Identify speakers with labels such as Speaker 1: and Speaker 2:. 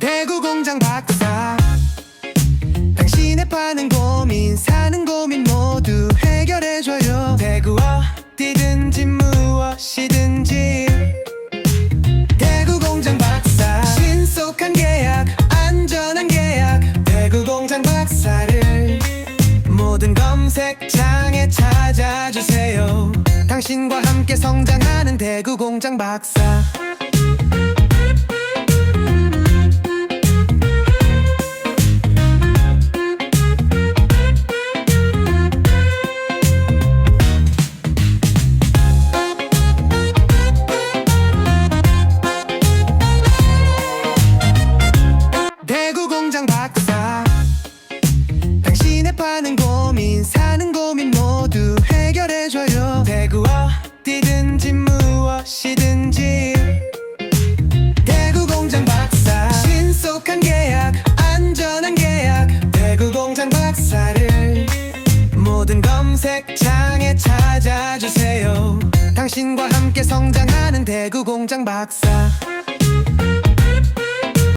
Speaker 1: 대구 공장 박사. 당신의 파는 고민 사는 고민 모두 해결해줘요. 대구 어디든지 무엇이든지. 대구 공장 박사. 신속한 계약 안전한 계약. 대구 공장 박사를 모든 검색창에 찾아주세요. 당신과 함께 성장하는 대구 공장 박사 공장 박사 당신의 파는 고민 사는 고민 모두 해결해줘요. 대구 어디든지 무엇이든지. 대구 공장 박사. 신속한 계약 안전한 계약. 대구 공장 박사를 모든 검색창에 찾아주세요. 당신과 함께 성장하는 대구 공장 박사